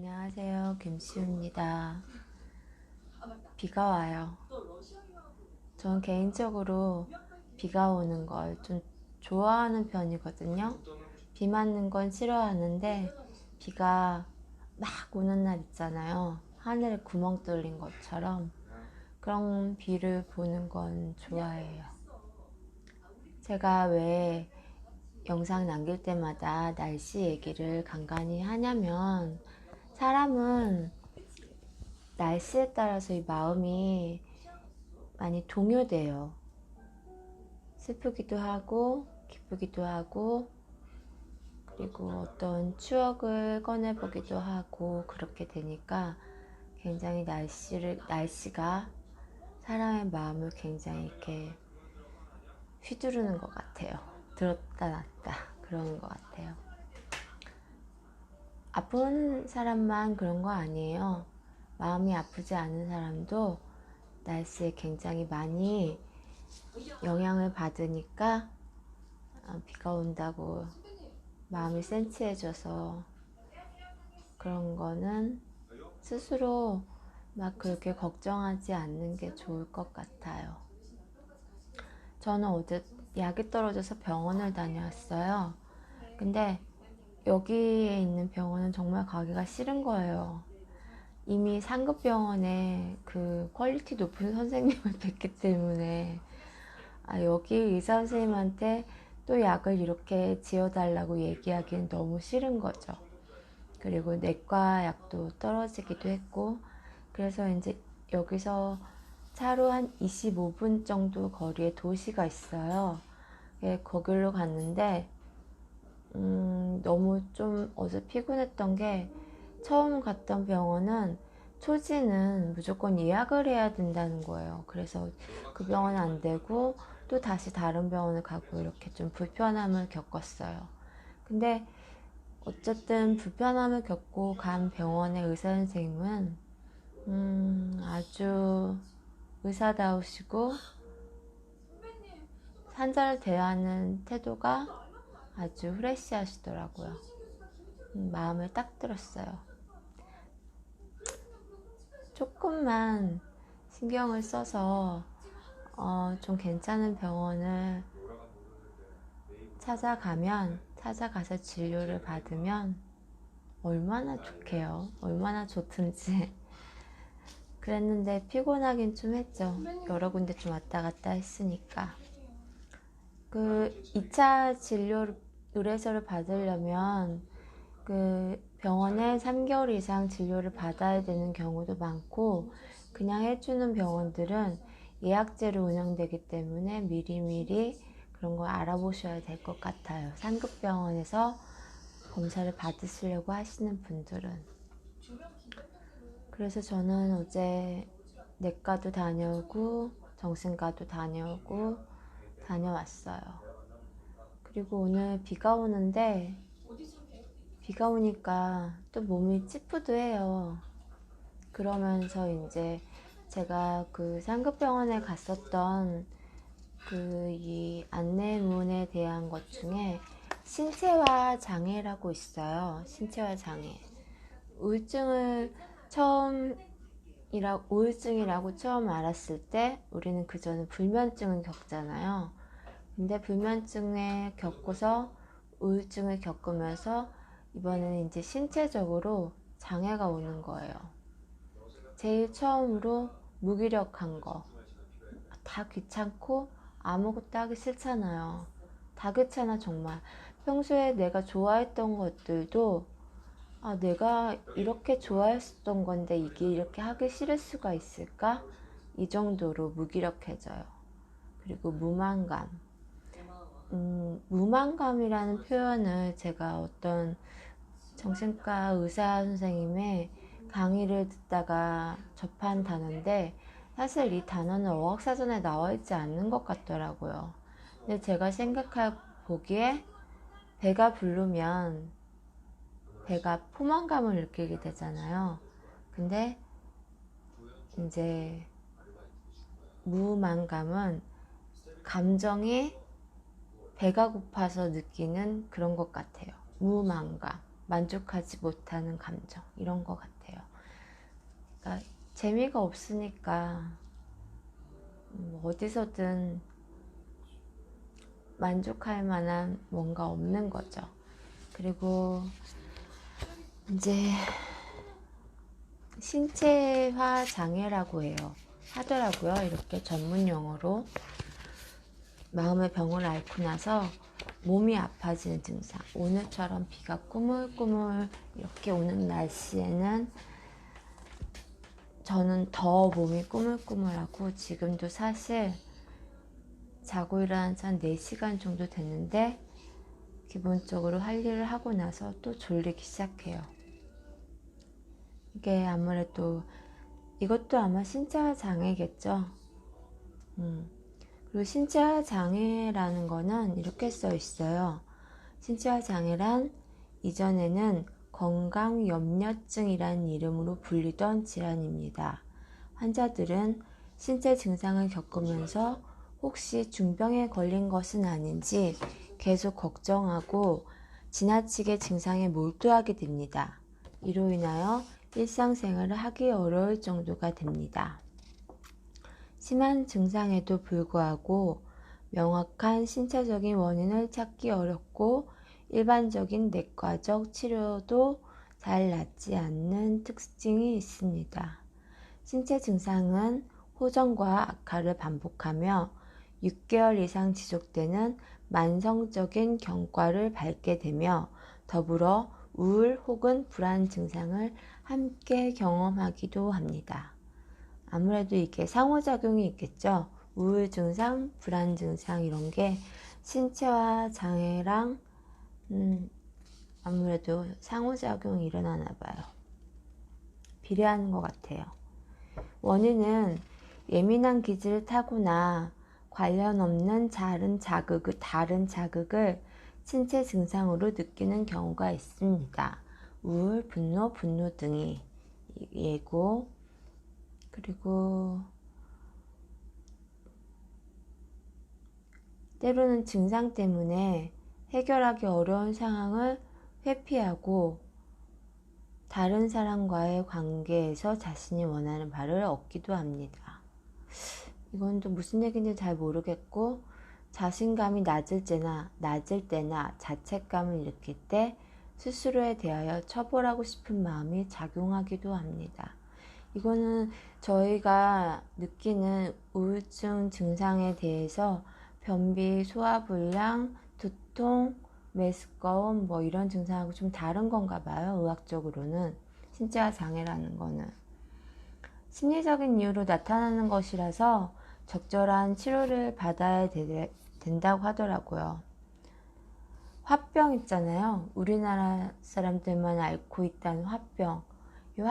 안녕하세요. 김시우입니다. 비가 와요. 전 개인적으로 비가 오는 걸 좀 좋아하는 편이거든요. 비 맞는 건 싫어하는데 비가 막 오는 날 있잖아요. 하늘에 구멍 뚫린 것처럼 그런 비를 보는 건 좋아해요. 제가 왜 영상 남길 때마다 날씨 얘기를 간간히 하냐면 사람은 날씨에 따라서 이 마음이 많이 동요돼요. 슬프기도 하고 기쁘기도 하고 그리고 어떤 추억을 꺼내보기도 하고 그렇게 되니까 굉장히 날씨를 날씨가 사람의 마음을 굉장히 이렇게 휘두르는 것 같아요. 들었다 놨다 그러는 것 같아요. 아픈 사람만 그런 거 아니에요. 마음이 아프지 않은 사람도 날씨에 굉장히 많이 영향을 받으니까 어, 비가 온다고 마음이 센치해져서 그런 거는 스스로 막 그렇게 걱정하지 않는 게 좋을 것 같아요. 저는 어제 약이 떨어져서 병원을 다녀왔어요. 근데 여기에 있는 병원은 정말 가기가 싫은 거예요. 이미 상급 병원에 그 퀄리티 높은 선생님을 뵙기 때문에 아, 여기 의사 선생님한테 또 약을 이렇게 지어달라고 얘기하기엔 너무 싫은 거죠. 그리고 내과 약도 떨어지기도 했고, 그래서 이제 여기서 차로 한 25분 정도 거리에 도시가 있어요. 예, 거길로 갔는데, 음, 너무 좀 어제 피곤했던 게, 처음 갔던 병원은 초지는 무조건 예약을 해야 된다는 거예요. 그래서 그 병원은 안 되고, 또 다시 다른 병원을 가고 이렇게 좀 불편함을 겪었어요. 근데 어쨌든 불편함을 겪고 간 병원의 의사 선생님은 음, 아주 의사다우시고 환자를 대하는 태도가 아주 후레쉬하시더라고요. 음, 마음을 딱 들었어요. 조금만 신경을 써서 어, 좀 괜찮은 병원을 찾아가면 찾아가서 진료를 받으면 얼마나 좋게요. 얼마나 좋든지. 그랬는데 피곤하긴 좀 했죠. 여러 군데 좀 왔다 갔다 했으니까. 그 2차 진료를 의뢰서를 받으려면 그 병원에 3개월 이상 진료를 받아야 되는 경우도 많고 그냥 해주는 병원들은 예약제로 운영되기 때문에 미리미리 그런 걸 알아보셔야 될 것 같아요. 상급 병원에서 검사를 받으시려고 하시는 분들은. 그래서 저는 어제 내과도 다녀오고 정신과도 다녀오고 다녀왔어요. 그리고 오늘 비가 오는데 비가 오니까 또 몸이 찌푸드해요. 그러면서 이제 제가 그 상급병원에 갔었던 그 이 안내문에 대한 것 중에 신체화 장애라고 있어요. 신체화 장애. 우울증을 처음 이라 우울증이라고 처음 알았을 때 우리는 그 전에 불면증을 겪잖아요. 근데 불면증에 겪고서 우울증을 겪으면서 이번에는 이제 신체적으로 장애가 오는 거예요. 제일 처음으로 무기력한 거. 다 귀찮고 아무것도 하기 싫잖아요. 다 귀찮아, 정말. 평소에 내가 좋아했던 것들도 아, 내가 이렇게 좋아했었던 건데 이게 이렇게 하기 싫을 수가 있을까? 이 정도로 무기력해져요. 그리고 무만감. 음, 무만감이라는 표현을 제가 어떤 정신과 의사 선생님의 강의를 듣다가 접한 단어인데 사실 이 단어는 어학사전에 나와 있지 않는 것 같더라고요. 근데 제가 생각해 보기에 배가 부르면 배가 포만감을 느끼게 되잖아요. 근데 이제 무만감은 감정이 배가 고파서 느끼는 그런 것 같아요. 무만감. 만족하지 못하는 감정 이런 것 같아요. 그러니까 재미가 없으니까 뭐 어디서든 만족할 만한 뭔가 없는 거죠. 그리고 이제 신체화 장애라고 해요. 하더라고요. 이렇게 전문 용어로 마음의 병을 앓고 나서 몸이 아파지는 증상. 오늘처럼 비가 꾸물꾸물 이렇게 오는 날씨에는 저는 더 몸이 꾸물꾸물하고 지금도 사실 자고 일어난 지 한 4시간 정도 됐는데 기본적으로 할 일을 하고 나서 또 졸리기 시작해요. 이게 아무래도 이것도 아마 신체화 장애겠죠. 음. 그리고 신체화 장애라는 거는 이렇게 써 있어요. 신체화 장애란 이전에는 건강염려증이라는 이름으로 불리던 질환입니다. 환자들은 신체 증상을 겪으면서 혹시 중병에 걸린 것은 아닌지 계속 걱정하고 지나치게 증상에 몰두하게 됩니다. 이로 인하여 일상생활을 하기 어려울 정도가 됩니다. 심한 증상에도 불구하고 명확한 신체적인 원인을 찾기 어렵고 일반적인 내과적 치료도 잘 낫지 않는 특징이 있습니다. 신체 증상은 호전과 악화를 반복하며 6개월 이상 지속되는 만성적인 경과를 밟게 되며 더불어 우울 혹은 불안 증상을 함께 경험하기도 합니다. 아무래도 이게 상호작용이 있겠죠. 우울 증상, 불안 증상 이런 게 신체화 장애랑 음, 아무래도 상호작용이 일어나나 봐요. 비례하는 것 같아요. 원인은 예민한 기질을 타거나 관련 없는 다른 자극을, 다른 자극을 신체 증상으로 느끼는 경우가 있습니다. 우울, 분노, 분노 등이 예고 그리고 때로는 증상 때문에 해결하기 어려운 상황을 회피하고 다른 사람과의 관계에서 자신이 원하는 바를 얻기도 합니다. 이건 또 무슨 얘기인지 잘 모르겠고 자신감이 낮을 때나 낮을 때나 자책감을 일으킬 때 스스로에 대하여 처벌하고 싶은 마음이 작용하기도 합니다. 이거는 저희가 느끼는 우울증 증상에 대해서 변비, 소화불량, 두통, 메스꺼움 뭐 이런 증상하고 좀 다른 건가 봐요. 의학적으로는 신체화 장애라는 거는 심리적인 이유로 나타나는 것이라서 적절한 치료를 받아야 되, 된다고 하더라고요. 화병 있잖아요. 우리나라 사람들만 앓고 있다는 화병. 이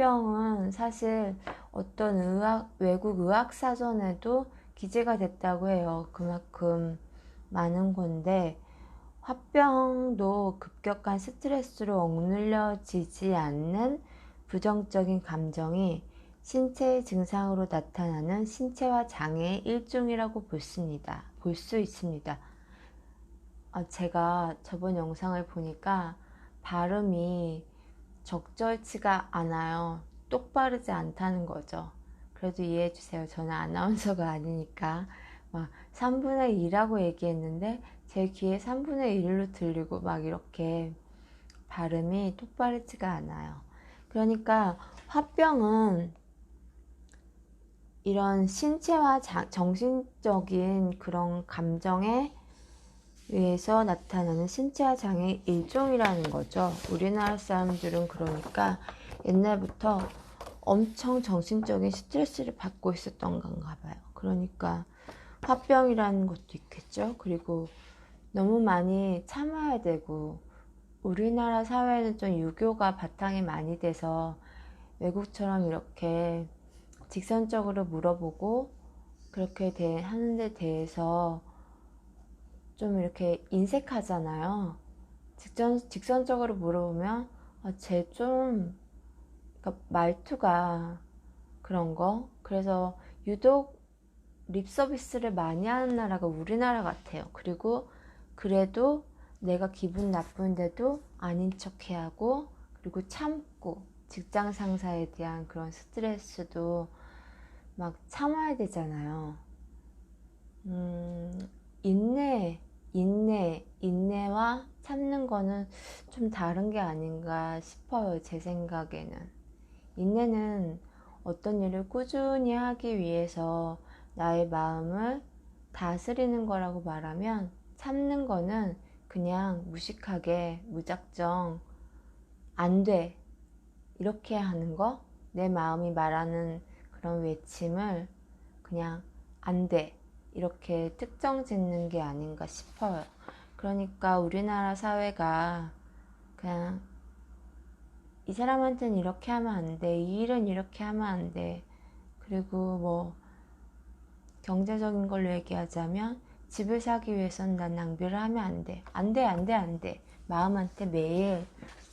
화병은 사실 어떤 의학, 외국 의학 사전에도 기재가 됐다고 해요. 그만큼 많은 건데, 화병도 급격한 스트레스로 억눌려지지 않는 부정적인 감정이 신체 증상으로 나타나는 신체화 장애의 일종이라고 볼습니다. 볼 수 있습니다. 아, 제가 저번 영상을 보니까 발음이 적절치가 않아요. 똑바르지 않다는 거죠. 그래도 이해해 주세요. 저는 아나운서가 아니니까. 막 3분의 2라고 얘기했는데 제 귀에 3분의 1로 들리고 막 이렇게 발음이 똑바르지가 않아요. 그러니까 화병은 이런 신체와 정신적인 그런 감정에 의해서 나타나는 신체화 장애 일종이라는 거죠. 우리나라 사람들은 그러니까 옛날부터 엄청 정신적인 스트레스를 받고 있었던 건가 봐요. 그러니까 화병이라는 것도 있겠죠. 그리고 너무 많이 참아야 되고 우리나라 사회는 좀 유교가 바탕이 많이 돼서 외국처럼 이렇게 직선적으로 물어보고 그렇게 대, 하는 데 대해서 좀 이렇게 인색하잖아요. 직전, 직선적으로 물어보면, 아, 쟤좀 그러니까 말투가 그런 거. 그래서 유독 립 서비스를 많이 하는 나라가 우리나라 같아요. 그리고 그래도 내가 기분 나쁜데도 아닌 척 해야 하고 그리고 참고 직장 상사에 대한 그런 스트레스도 막 참아야 되잖아요. 음, 인내, 인내, 인내와 참는 거는 좀 다른 게 아닌가 싶어요. 제 생각에는. 인내는 어떤 일을 꾸준히 하기 위해서 나의 마음을 다스리는 거라고 말하면 참는 거는 그냥 무식하게 무작정 안 돼. 이렇게 하는 거? 내 마음이 말하는 그런 외침을 그냥 안 돼. 이렇게 특정 짓는 게 아닌가 싶어요. 그러니까 우리나라 사회가 그냥 이 사람한테는 이렇게 하면 안 돼. 이 일은 이렇게 하면 안 돼. 그리고 뭐 경제적인 걸로 얘기하자면 집을 사기 위해서는 난 낭비를 하면 안 돼. 안 돼, 안 돼, 안 돼. 마음한테 매일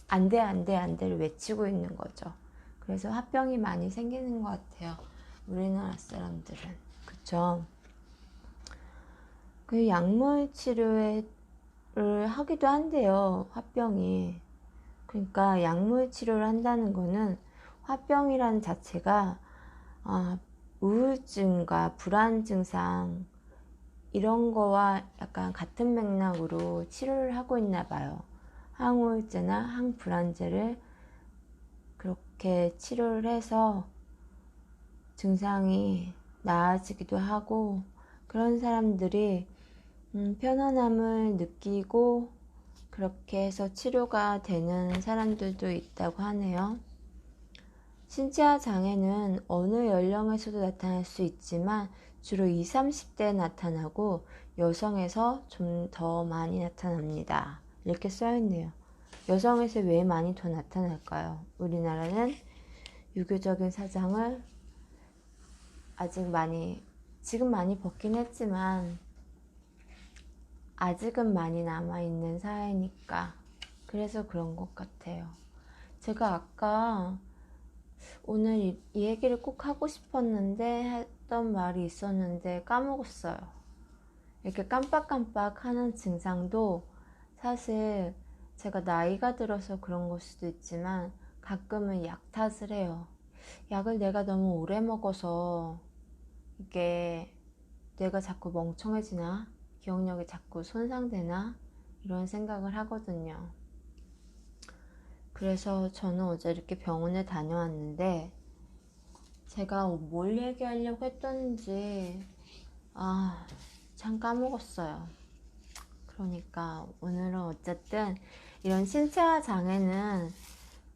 안 돼, 안 돼, 안 돼를 외치고 있는 거죠. 그래서 화병이 많이 생기는 것 같아요. 우리나라 사람들은. 그쵸? 그 약물 치료를 하기도 한대요. 화병이. 그러니까 약물 치료를 한다는 거는 화병이라는 자체가 아, 우울증과 불안 증상 이런 거와 약간 같은 맥락으로 치료를 하고 있나 봐요. 항우울제나 항불안제를 그렇게 치료를 해서 증상이 나아지기도 하고 그런 사람들이 음, 편안함을 느끼고 그렇게 해서 치료가 되는 사람들도 있다고 하네요. 신체화 장애는 어느 연령에서도 나타날 수 있지만 주로 20, 30대에 나타나고 여성에서 좀 더 많이 나타납니다. 이렇게 써있네요. 여성에서 왜 많이 더 나타날까요? 우리나라는 유교적인 사장을 아직 많이, 지금 많이 벗긴 했지만 아직은 많이 남아있는 사회니까 그래서 그런 것 같아요. 제가 아까 오늘 이, 이 얘기를 꼭 하고 싶었는데 했던 말이 있었는데 까먹었어요. 이렇게 깜빡깜빡 하는 증상도 사실 제가 나이가 들어서 그런 걸 수도 있지만 가끔은 약 탓을 해요. 약을 내가 너무 오래 먹어서 이게 내가 자꾸 멍청해지나? 기억력이 자꾸 손상되나? 이런 생각을 하거든요. 그래서 저는 어제 이렇게 병원에 다녀왔는데 제가 뭘 얘기하려고 했던지 아, 참 까먹었어요. 그러니까 오늘은 어쨌든 이런 신체화 장애는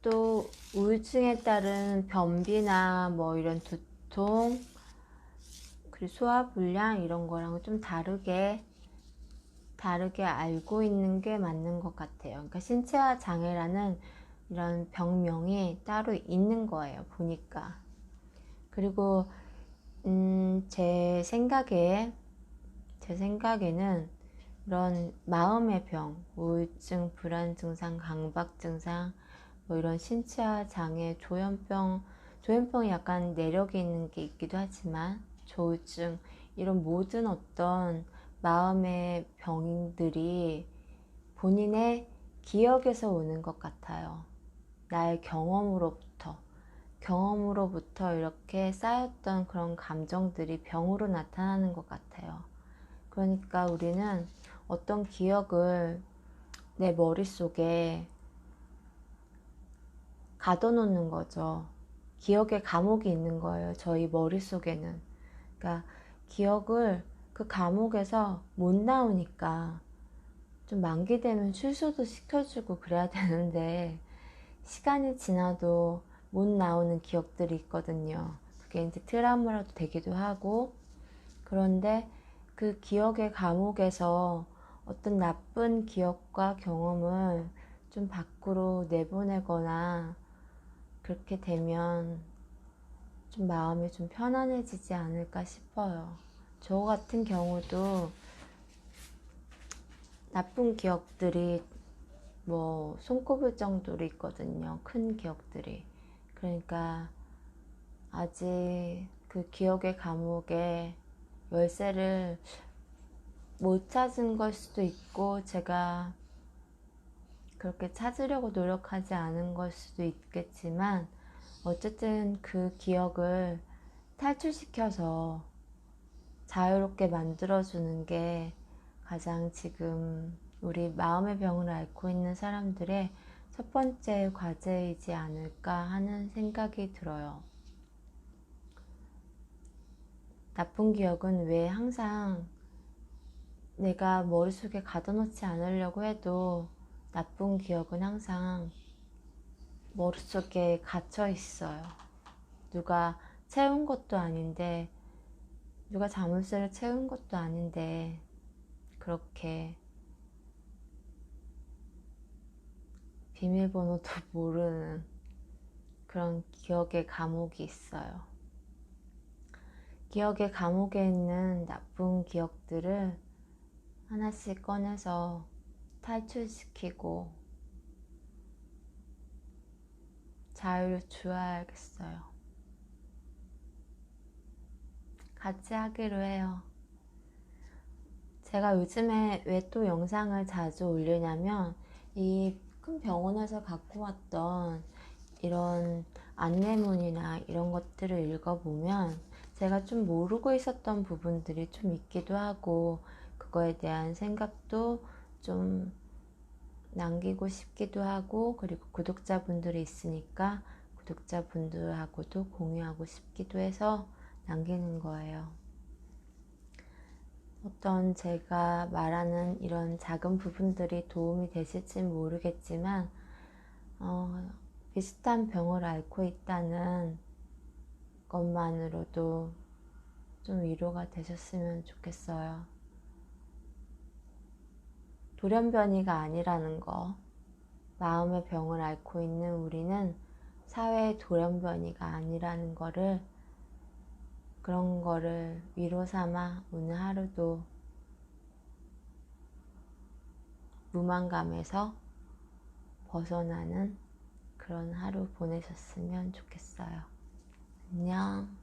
또 우울증에 따른 변비나 뭐 이런 두통 그리고 소화불량 이런 거랑 좀 다르게 다르게 알고 있는 게 맞는 것 같아요. 그러니까 신체화 장애라는 이런 병명이 따로 있는 거예요. 보니까. 그리고 음, 제 생각에 제 생각에는 이런 마음의 병, 우울증, 불안 증상, 강박 증상, 뭐 이런 신체화 장애, 조현병, 조현병이 약간 내력이 있는 게 있기도 하지만 조울증 이런 모든 어떤 마음의 병들이 본인의 기억에서 오는 것 같아요. 나의 경험으로부터, 경험으로부터 이렇게 쌓였던 그런 감정들이 병으로 나타나는 것 같아요. 그러니까 우리는 어떤 기억을 내 머릿속에 가둬놓는 거죠. 기억의 감옥이 있는 거예요. 저희 머릿속에는. 그러니까 기억을 그 감옥에서 못 나오니까 좀 만기 되면 출소도 시켜주고 그래야 되는데 시간이 지나도 못 나오는 기억들이 있거든요. 그게 이제 트라우마라도 되기도 하고 그런데 그 기억의 감옥에서 어떤 나쁜 기억과 경험을 좀 밖으로 내보내거나 그렇게 되면 좀 마음이 좀 편안해지지 않을까 싶어요. 저 같은 경우도 나쁜 기억들이 뭐 손꼽을 정도로 있거든요. 큰 기억들이. 그러니까 아직 그 기억의 감옥에 열쇠를 못 찾은 걸 수도 있고 제가 그렇게 찾으려고 노력하지 않은 걸 수도 있겠지만 어쨌든 그 기억을 탈출시켜서 자유롭게 만들어주는 게 가장 지금 우리 마음의 병을 앓고 있는 사람들의 첫 번째 과제이지 않을까 하는 생각이 들어요. 나쁜 기억은 왜 항상 내가 머릿속에 가둬놓지 않으려고 해도 나쁜 기억은 항상 머릿속에 갇혀 있어요. 누가 채운 것도 아닌데, 누가 자물쇠를 채운 것도 아닌데, 그렇게 비밀번호도 모르는 그런 기억의 감옥이 있어요. 기억의 감옥에 있는 나쁜 기억들을 하나씩 꺼내서 탈출시키고 자유를 주어야겠어요. 같이 하기로 해요. 제가 요즘에 왜 또 영상을 자주 올리냐면 이 큰 병원에서 갖고 왔던 이런 안내문이나 이런 것들을 읽어보면 제가 좀 모르고 있었던 부분들이 좀 있기도 하고 그거에 대한 생각도 좀 남기고 싶기도 하고 그리고 구독자분들이 있으니까 구독자분들하고도 공유하고 싶기도 해서 남기는 거예요. 어떤 제가 말하는 이런 작은 부분들이 도움이 되실지 모르겠지만 어, 비슷한 병을 앓고 있다는 것만으로도 좀 위로가 되셨으면 좋겠어요. 돌연변이가 아니라는 거. 마음의 병을 앓고 있는 우리는 사회의 돌연변이가 아니라는 거를 그런 거를 위로 삼아 오늘 하루도 무만감에서 벗어나는 그런 하루 보내셨으면 좋겠어요. 안녕.